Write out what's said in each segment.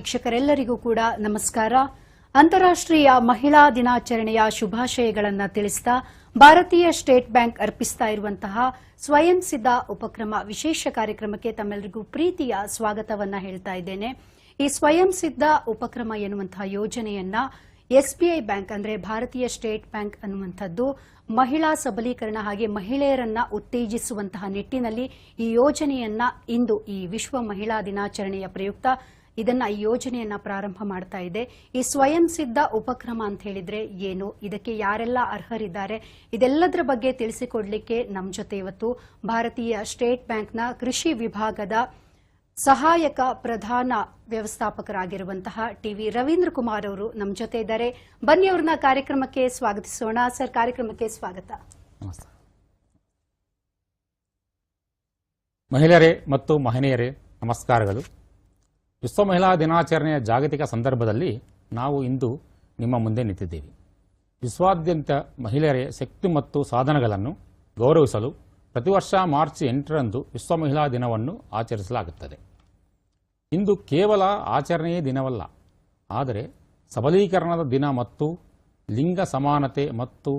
ವೀಕ್ಷಕರೆಲ್ಲರಿಗೂ ಕೂಡ ನಮಸ್ಕಾರ. ಅಂತಾರಾಷ್ಟ್ರೀಯ ಮಹಿಳಾ ದಿನಾಚರಣೆಯ ಶುಭಾಶಯಗಳನ್ನು ತಿಳಿಸಿದ ಭಾರತೀಯ ಸ್ಟೇಟ್ ಬ್ಯಾಂಕ್ ಅರ್ಪಿಸ್ತಾ ಇರುವಂತಹ ಸ್ವಯಂ ಸಿದ್ಧ ಉಪಕ್ರಮ ವಿಶೇಷ ಕಾರ್ಯಕ್ರಮಕ್ಕೆ ತಮ್ಮೆಲ್ಲರಿಗೂ ಪ್ರೀತಿಯ ಸ್ವಾಗತವನ್ನ ಹೇಳ್ತಾ ಇದ್ದೇನೆ. ಈ ಸ್ವಯಂ ಸಿದ್ಧ ಉಪಕ್ರಮ ಎನ್ನುವಂತಹ ಯೋಜನೆಯನ್ನ ಎಸ್ಬಿಐ ಬ್ಯಾಂಕ್ ಅಂದ್ರೆ ಭಾರತೀಯ ಸ್ಟೇಟ್ ಬ್ಯಾಂಕ್ ಅನ್ನುವಂಥದ್ದು ಮಹಿಳಾ ಸಬಲೀಕರಣ ಹಾಗೆ ಮಹಿಳೆಯರನ್ನ ಉತ್ತೇಜಿಸುವಂತಹ ನಿಟ್ಟಿನಲ್ಲಿ ಈ ಯೋಜನೆಯನ್ನ ಇಂದು ಈ ವಿಶ್ವ ಮಹಿಳಾ ದಿನಾಚರಣೆಯ ಪ್ರಯುಕ್ತ ಇದನ್ನ ಈ ಯೋಜನೆಯನ್ನ ಪ್ರಾರಂಭ ಮಾಡ್ತಾ ಇದೆ. ಈ ಸ್ವಯಂ ಸಿದ್ಧ ಉಪಕ್ರಮ ಅಂತ ಹೇಳಿದ್ರೆ ಏನು? ಇದಕ್ಕೆ ಯಾರೆಲ್ಲ ಅರ್ಹರಿದ್ದಾರೆ? ಇದೆಲ್ಲದರ ಬಗ್ಗೆ ತಿಳಿಸಿಕೊಡ್ಲಿಕ್ಕೆ ನಮ್ಮ ಜೊತೆ ಇವತ್ತು ಭಾರತೀಯ ಸ್ಟೇಟ್ ಬ್ಯಾಂಕ್ನ ಕೃಷಿ ವಿಭಾಗದ ಸಹಾಯಕ ಪ್ರಧಾನ ವ್ಯವಸ್ಥಾಪಕರಾಗಿರುವಂತಹ ಟಿವಿ ರವೀಂದ್ರ ಕುಮಾರ್ ಅವರು ನಮ್ಮ ಜೊತೆ ಇದ್ದಾರೆ. ಬನ್ನಿ ಅವ್ರನ್ನ ಕಾರ್ಯಕ್ರಮಕ್ಕೆ ಸ್ವಾಗತಿಸೋಣ. ಸರ್, ಕಾರ್ಯಕ್ರಮಕ್ಕೆ ಸ್ವಾಗತ. ಮಹಿಳೆಯರೇ ಮತ್ತು ಮಹನೀಯರೇ, ನಮಸ್ಕಾರಗಳು. ವಿಶ್ವ ಮಹಿಳಾ ದಿನಾಚರಣೆಯ ಜಾಗತಿಕ ಸಂದರ್ಭದಲ್ಲಿ ನಾವು ಇಂದು ನಿಮ್ಮ ಮುಂದೆ ನಿಂತಿದ್ದೇವೆ. ವಿಶ್ವಾದ್ಯಂತ ಮಹಿಳೆಯರ, ಶಕ್ತಿ ಮತ್ತು ಸಾಧನಗಳನ್ನು ಗೌರವಿಸಲು ಪ್ರತಿ ವರ್ಷ ಮಾರ್ಚ್ ಎಂಟರಂದು ವಿಶ್ವ ಮಹಿಳಾ ದಿನವನ್ನು ಆಚರಿಸಲಾಗುತ್ತದೆ. ಇಂದು ಕೇವಲ ಆಚರಣೆಯೇ ದಿನವಲ್ಲ, ಆದರೆ ಸಬಲೀಕರಣದ ದಿನ ಮತ್ತು ಲಿಂಗ ಸಮಾನತೆ ಮತ್ತು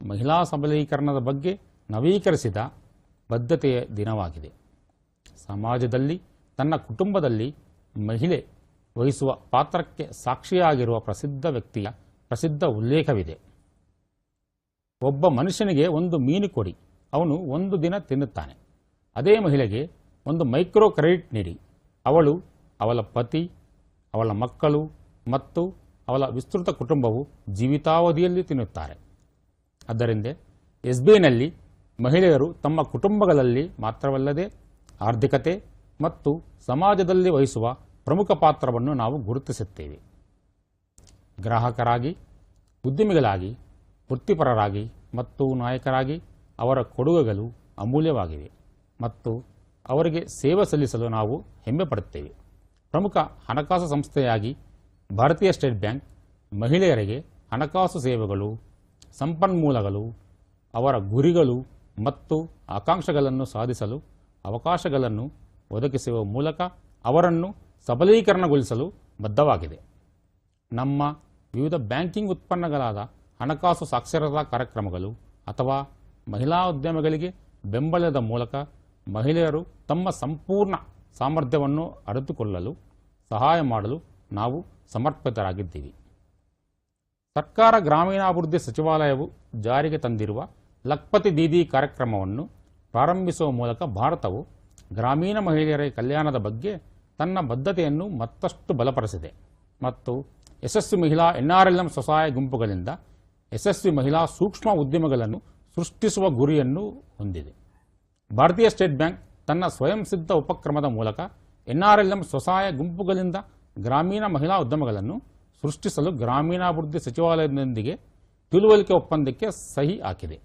ಮಹಿಳಾ ಸಬಲೀಕರಣದ ಬಗ್ಗೆ ನವೀಕರಿಸಿದ ಬದ್ಧತೆಯ ದಿನವಾಗಿದೆ. ಸಮಾಜದಲ್ಲಿ, ತನ್ನ ಕುಟುಂಬದಲ್ಲಿ ಮಹಿಳೆ ವಹಿಸುವ ಪಾತ್ರಕ್ಕೆ ಸಾಕ್ಷಿಯಾಗಿರುವ ಪ್ರಸಿದ್ಧ ವ್ಯಕ್ತಿಯ ಪ್ರಸಿದ್ಧ ಉಲ್ಲೇಖವಿದೆ. ಒಬ್ಬ ಮನುಷ್ಯನಿಗೆ ಒಂದು ಮೀನು ಕೊಡಿ, ಅವನು ಒಂದು ದಿನ ತಿನ್ನುತ್ತಾನೆ. ಅದೇ ಮಹಿಳೆಗೆ ಒಂದು ಮೈಕ್ರೋ ಕ್ರೆಡಿಟ್ ನೀಡಿ, ಅವಳು ಅವಳ ಪತಿ, ಅವಳ ಮಕ್ಕಳು ಮತ್ತು ಅವಳ ವಿಸ್ತೃತ ಕುಟುಂಬವು ಜೀವಿತಾವಧಿಯಲ್ಲಿ ತಿನ್ನುತ್ತಾರೆ. ಆದ್ದರಿಂದ ಎಸ್ಬಿಐನಲ್ಲಿ ಮಹಿಳೆಯರು ತಮ್ಮ ಕುಟುಂಬಗಳಲ್ಲಿ ಮಾತ್ರವಲ್ಲದೆ ಆರ್ಥಿಕತೆ ಮತ್ತು ಸಮಾಜದಲ್ಲಿ ವಹಿಸುವ ಪ್ರಮುಖ ಪಾತ್ರವನ್ನು ನಾವು ಗುರುತಿಸುತ್ತೇವೆ. ಗ್ರಾಹಕರಾಗಿ, ಉದ್ಯಮಿಗಳಾಗಿ, ವೃತ್ತಿಪರರಾಗಿ ಮತ್ತು ನಾಯಕರಾಗಿ ಅವರ ಕೊಡುಗೆಗಳು ಅಮೂಲ್ಯವಾಗಿವೆ ಮತ್ತು ಅವರಿಗೆ ಸೇವೆ ಸಲ್ಲಿಸಲು ನಾವು ಹೆಮ್ಮೆ ಪಡುತ್ತೇವೆ. ಪ್ರಮುಖ ಹಣಕಾಸು ಸಂಸ್ಥೆಯಾಗಿ ಭಾರತೀಯ ಸ್ಟೇಟ್ ಬ್ಯಾಂಕ್ ಮಹಿಳೆಯರಿಗೆ ಹಣಕಾಸು ಸೇವೆಗಳು, ಸಂಪನ್ಮೂಲಗಳು, ಅವರ ಗುರಿಗಳು ಮತ್ತು ಆಕಾಂಕ್ಷೆಗಳನ್ನು ಸಾಧಿಸಲು ಅವಕಾಶಗಳನ್ನು ಒದಗಿಸುವ ಮೂಲಕ ಅವರನ್ನು ಸಬಲೀಕರಣಗೊಳಿಸಲು ಬದ್ಧವಾಗಿದೆ. ನಮ್ಮ ವಿವಿಧ ಬ್ಯಾಂಕಿಂಗ್ ಉತ್ಪನ್ನಗಳಾದ ಹಣಕಾಸು ಸಾಕ್ಷರತಾ ಕಾರ್ಯಕ್ರಮಗಳು ಅಥವಾ ಮಹಿಳಾ ಉದ್ಯಮಗಳಿಗೆ ಬೆಂಬಲದ ಮೂಲಕ ಮಹಿಳೆಯರು ತಮ್ಮ ಸಂಪೂರ್ಣ ಸಾಮರ್ಥ್ಯವನ್ನು ಅರಿತುಕೊಳ್ಳಲು ಸಹಾಯ ಮಾಡಲು ನಾವು ಸಮರ್ಪಿತರಾಗಿದ್ದೀವಿ. ಸರ್ಕಾರ ಗ್ರಾಮೀಣಾಭಿವೃದ್ಧಿ ಸಚಿವಾಲಯವು ಜಾರಿಗೆ ತಂದಿರುವ ಲಕ್ಪತಿ ದೀದಿ ಕಾರ್ಯಕ್ರಮವನ್ನು ಪ್ರಾರಂಭಿಸುವ ಮೂಲಕ ಭಾರತವು ಗ್ರಾಮೀಣ ಮಹಿಳೆಯರ ಕಲ್ಯಾಣದ ಬಗ್ಗೆ ತನ್ನ ಬದ್ಧತೆಯನ್ನು ಮತ್ತಷ್ಟು ಬಲಪಡಿಸಿದೆ. ಮತ್ತು ಯಶಸ್ವಿ ಮಹಿಳಾ ಎನ್ಆರ್ಎಲ್ಎಂ ಸ್ವಸಹಾಯ ಗುಂಪುಗಳಿಂದ ಯಶಸ್ವಿ ಮಹಿಳಾ ಸೂಕ್ಷ್ಮ ಉದ್ಯಮಗಳನ್ನು ಸೃಷ್ಟಿಸುವ ಗುರಿಯನ್ನು ಹೊಂದಿದೆ. ಭಾರತೀಯ ಸ್ಟೇಟ್ ಬ್ಯಾಂಕ್ ತನ್ನ ಸ್ವಯಂ ಸಿದ್ಧ ಉಪಕ್ರಮದ ಮೂಲಕ ಎನ್ಆರ್ಎಲ್ಎಂ ಸ್ವಸಹಾಯ ಗುಂಪುಗಳಿಂದ ಗ್ರಾಮೀಣ ಮಹಿಳಾ ಉದ್ಯಮಗಳನ್ನು ಸೃಷ್ಟಿಸಲು ಗ್ರಾಮೀಣಾಭಿವೃದ್ಧಿ ಸಚಿವಾಲಯದೊಂದಿಗೆ ತಿಳುವಳಿಕೆ ಒಪ್ಪಂದಕ್ಕೆ ಸಹಿ ಹಾಕಿದೆ.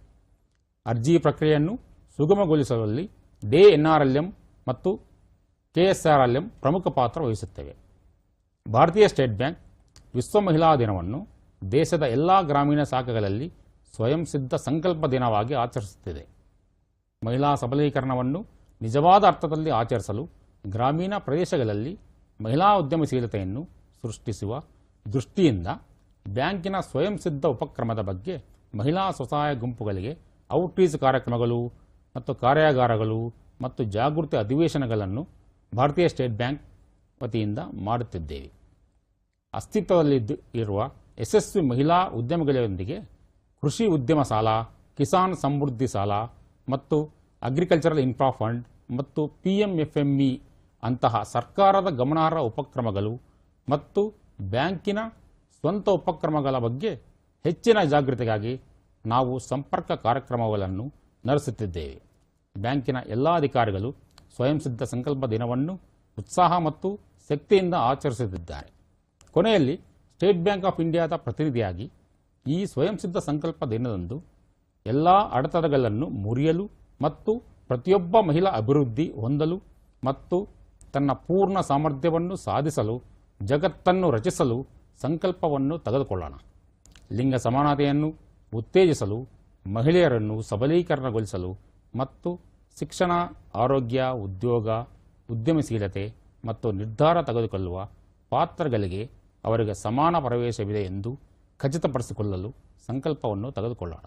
ಅರ್ಜಿ ಪ್ರಕ್ರಿಯೆಯನ್ನು ಸುಗಮಗೊಳಿಸುವಲ್ಲಿ ಡೇ ಎನ್ಆರ್ಎಲ್ಎಂ ಮತ್ತು ಕೆಎಸ್ಆರ್ಎಲ್ಎಂ ಪ್ರಮುಖ ಪಾತ್ರ ವಹಿಸುತ್ತವೆ. ಭಾರತೀಯ ಸ್ಟೇಟ್ ಬ್ಯಾಂಕ್ ವಿಶ್ವ ಮಹಿಳಾ ದಿನವನ್ನು ದೇಶದ ಎಲ್ಲ ಗ್ರಾಮೀಣ ಶಾಖೆಗಳಲ್ಲಿ ಸ್ವಯಂ ಸಿದ್ಧ ಸಂಕಲ್ಪ ದಿನವಾಗಿ ಆಚರಿಸುತ್ತಿದೆ. ಮಹಿಳಾ ಸಬಲೀಕರಣವನ್ನು ನಿಜವಾದ ಅರ್ಥದಲ್ಲಿ ಆಚರಿಸಲು ಗ್ರಾಮೀಣ ಪ್ರದೇಶಗಳಲ್ಲಿ ಮಹಿಳಾ ಉದ್ಯಮಶೀಲತೆಯನ್ನು ಸೃಷ್ಟಿಸುವ ದೃಷ್ಟಿಯಿಂದ ಬ್ಯಾಂಕಿನ ಸ್ವಯಂ ಸಿದ್ಧ ಉಪಕ್ರಮದ ಬಗ್ಗೆ ಮಹಿಳಾ ಸ್ವಸಹಾಯ ಗುಂಪುಗಳಿಗೆ ಔಟ್ರೀಚ್ ಕಾರ್ಯಕ್ರಮಗಳು ಮತ್ತು ಕಾರ್ಯಾಗಾರಗಳು ಮತ್ತು ಜಾಗೃತಿ ಅಧಿವೇಶನಗಳನ್ನು ಭಾರತೀಯ ಸ್ಟೇಟ್ ಬ್ಯಾಂಕ್ ವತಿಯಿಂದ ಮಾಡುತ್ತಿದ್ದೇವೆ. ಅಸ್ತಿತ್ವದಲ್ಲಿದ್ದು ಇರುವ ಯಶಸ್ವಿ ಮಹಿಳಾ ಉದ್ಯಮಗಳೊಂದಿಗೆ ಕೃಷಿ ಉದ್ಯಮ ಸಾಲ, ಕಿಸಾನ್ ಸಮೃದ್ಧಿ ಸಾಲ ಮತ್ತು ಅಗ್ರಿಕಲ್ಚರಲ್ ಇನ್ಫ್ರಾ ಫಂಡ್ ಮತ್ತು P M F M E ಅಂತಹ ಸರ್ಕಾರದ ಗಮನಾರ್ಹ ಉಪಕ್ರಮಗಳು ಮತ್ತು ಬ್ಯಾಂಕಿನ ಸ್ವಂತ ಉಪಕ್ರಮಗಳ ಬಗ್ಗೆ ಹೆಚ್ಚಿನ ಜಾಗೃತಿಗಾಗಿ ನಾವು ಸಂಪರ್ಕ ಕಾರ್ಯಕ್ರಮಗಳನ್ನು ನಡೆಸುತ್ತಿದ್ದೇವೆ. ಬ್ಯಾಂಕಿನ ಎಲ್ಲ ಅಧಿಕಾರಿಗಳು ಸ್ವಯಂ ಸಿದ್ಧ ಸಂಕಲ್ಪ ದಿನವನ್ನು ಉತ್ಸಾಹ ಮತ್ತು ಶಕ್ತಿಯಿಂದ ಆಚರಿಸುತ್ತಿದ್ದಾರೆ. ಕೊನೆಯಲ್ಲಿ ಸ್ಟೇಟ್ ಬ್ಯಾಂಕ್ ಆಫ್ ಇಂಡಿಯಾದ ಪ್ರತಿನಿಧಿಯಾಗಿ ಈ ಸ್ವಯಂ ಸಿದ್ಧ ಸಂಕಲ್ಪ ದಿನದಂದು ಎಲ್ಲ ಅಡೆತಡೆಗಳನ್ನು ಮುರಿಯಲು ಮತ್ತು ಪ್ರತಿಯೊಬ್ಬ ಮಹಿಳಾ ಅಭಿವೃದ್ಧಿ ಹೊಂದಲು ಮತ್ತು ತನ್ನ ಪೂರ್ಣ ಸಾಮರ್ಥ್ಯವನ್ನು ಸಾಧಿಸಲು, ಜಗತ್ತನ್ನು ರಚಿಸಲು ಸಂಕಲ್ಪವನ್ನು ತೆಗೆದುಕೊಳ್ಳೋಣ. ಲಿಂಗ ಸಮಾನತೆಯನ್ನು ಉತ್ತೇಜಿಸಲು, ಮಹಿಳೆಯರನ್ನು ಸಬಲೀಕರಣಗೊಳಿಸಲು ಮತ್ತು ಶಿಕ್ಷಣ ಆರೋಗ್ಯ ಉದ್ಯೋಗ ಉದ್ಯಮಶೀಲತೆ ಮತ್ತು ನಿರ್ಧಾರ ತೆಗೆದುಕೊಳ್ಳುವ ಪಾತ್ರಗಳಿಗೆ ಅವರಿಗೆ ಸಮಾನ ಪ್ರವೇಶವಿದೆ ಎಂದು ಖಚಿತಪಡಿಸಿಕೊಳ್ಳಲು ಸಂಕಲ್ಪವನ್ನು ತೆಗೆದುಕೊಳ್ಳೋಣ.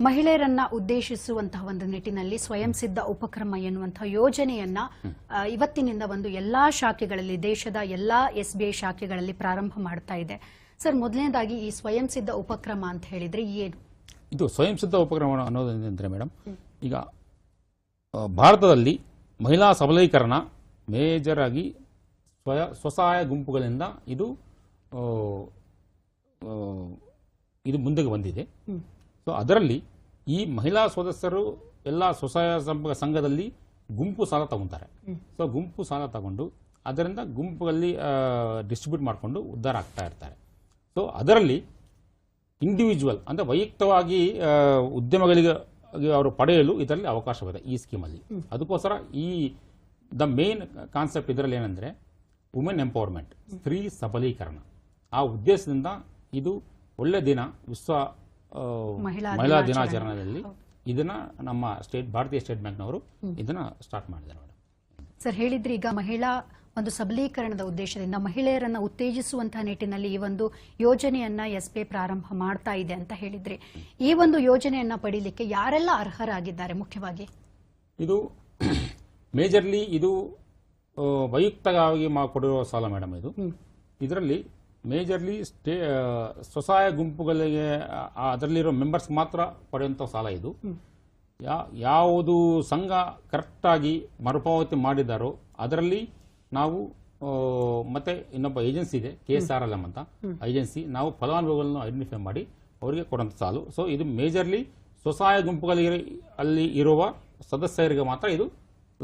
ಮಹಿಳೆಯರನ್ನ ಉದ್ದೇಶಿಸುವಂತಹ ಒಂದು ನಿಟ್ಟಿನಲ್ಲಿ ಸ್ವಯಂ ಸಿದ್ಧ ಉಪಕ್ರಮ ಎನ್ನುವಂತಹ ಯೋಜನೆಯನ್ನ ಇವತ್ತಿನಿಂದ ಒಂದು ಎಲ್ಲಾ ಶಾಖೆಗಳಲ್ಲಿ ದೇಶದ ಎಲ್ಲಾ ಎಸ್ ಬಿ ಐ ಶಾಖೆಗಳಲ್ಲಿ ಪ್ರಾರಂಭ ಮಾಡ್ತಾ ಇದೆ. ಸರ್ ಮೊದಲನೇದಾಗಿ ಈ ಸ್ವಯಂ ಸಿದ್ಧ ಉಪಕ್ರಮ ಅಂತ ಹೇಳಿದ್ರೆ ಏನು? ಇದು ಸ್ವಯಂ ಸಿದ್ಧ ಉಪಕ್ರಮ ಅನ್ನೋದಂದ್ರೆ ಮೇಡಮ್ ಈಗ ಭಾರತದಲ್ಲಿ ಮಹಿಳಾ ಸಬಲೀಕರಣ ಮೇಜರ್ ಆಗಿ ಸ್ವಯ ಸ್ವಸಹಾಯ ಗುಂಪುಗಳಿಂದ ಇದು ಇದು ಮುಂದಕ್ಕೆ ಬಂದಿದೆ. ಸೊ ಅದರಲ್ಲಿ ಈ ಮಹಿಳಾ ಸದಸ್ಯರು ಎಲ್ಲ ಸ್ವಸಹಾಯ ಸಂಘ ಸಂಘದಲ್ಲಿ ಗುಂಪು ಸಾಲ ತಗೊತಾರೆ. ಸೊ ಗುಂಪು ಸಾಲ ತಗೊಂಡು ಅದರಿಂದ ಗುಂಪುಗಳಲ್ಲಿ ಡಿಸ್ಟ್ರಿಬ್ಯೂಟ್ ಮಾಡಿಕೊಂಡು ಉದ್ಧಾರ ಆಗ್ತಾ ಇರ್ತಾರೆ. ಸೊ ಅದರಲ್ಲಿ ಇಂಡಿವಿಜುವಲ್ ಅಂದರೆ ವೈಯಕ್ತವಾಗಿ ಉದ್ಯಮಗಳಿಗೆ ಅವರು ಪಡೆಯಲು ಇದರಲ್ಲಿ ಅವಕಾಶವಿದೆ ಈ ಸ್ಕೀಮಲ್ಲಿ. ಅದಕ್ಕೋಸ್ಕರ ಈ ದ ಮೇನ್ ಕಾನ್ಸೆಪ್ಟ್ ಇದರಲ್ಲಿ ಏನಂದರೆ ವುಮೆನ್ ಎಂಪವರ್ಮೆಂಟ್ ಸ್ತ್ರೀ ಸಬಲೀಕರಣ. ಆ ಉದ್ದೇಶದಿಂದ ಇದು ಒಳ್ಳೆ ದಿನ ವಿಶ್ವ ಮಹಿಳಾ ದಿನಾಚರಣೆಯಲ್ಲಿ ಇದನ್ನ ನಮ್ಮ ಸ್ಟೇಟ್ ಭಾರತೀಯ ಸ್ಟೇಟ್ ಬ್ಯಾಂಕ್ನವರು ಇದನ್ನ ಸ್ಟಾರ್ಟ್ ಮಾಡಿದ್ದಾರೆ ಮೇಡಮ್. ಸರ್ ಹೇಳಿದ್ರಿ ಈಗ ಮಹಿಳಾ ಒಂದು ಸಬಲೀಕರಣದ ಉದ್ದೇಶದಿಂದ ಮಹಿಳೆಯರನ್ನ ಉತ್ತೇಜಿಸುವಂತಹ ನಿಟ್ಟಿನಲ್ಲಿ ಈ ಒಂದು ಯೋಜನೆಯನ್ನ ಎಸ್ ಪಿ ಪ್ರಾರಂಭ ಮಾಡ್ತಾ ಇದೆ ಅಂತ ಹೇಳಿದ್ರಿ. ಈ ಒಂದು ಯೋಜನೆಯನ್ನ ಪಡೀಲಿಕ್ಕೆ ಯಾರೆಲ್ಲ ಅರ್ಹರಾಗಿದ್ದಾರೆ ಮುಖ್ಯವಾಗಿ? ಇದು ಮೇಜರ್ಲಿ ಇದು ವೈಯಕ್ತಿಕವಾಗಿ ಕೊಡುವ ಕೊಡಿರುವ ಸಾಲ ಮೇಡಮ್ ಇದು. ಇದರಲ್ಲಿ ಮೇಜರ್ಲಿ ಸ್ಟೇ ಸ್ವಸಹಾಯ ಗುಂಪುಗಳಿಗೆ ಅದರಲ್ಲಿರೋ ಮೆಂಬರ್ಸ್ ಮಾತ್ರ ಪಡೆಯುವಂಥ ಸಾಲ ಇದು. ಯಾ ಯಾವುದು ಸಂಘ ಕರೆಕ್ಟಾಗಿ ಮರುಪಾವತಿ ಮಾಡಿದ್ದಾರೋ ಅದರಲ್ಲಿ ನಾವು ಮತ್ತೆ ಇನ್ನೊಬ್ಬ ಏಜೆನ್ಸಿ ಇದೆ K S R L M ಅಂತ. ಏಜೆನ್ಸಿ ನಾವು ಫಲಾನುಭವಿಗಳನ್ನು ಐಡೆಂಟಿಫೈ ಮಾಡಿ ಅವರಿಗೆ ಕೊಡುವಂಥ ಸಾಲು. ಸೊ ಇದು ಮೇಜರ್ಲಿ ಸ್ವಸಹಾಯ ಗುಂಪುಗಳಿಗೆ ಅಲ್ಲಿ ಇರುವ ಸದಸ್ಯರಿಗೆ ಮಾತ್ರ ಇದು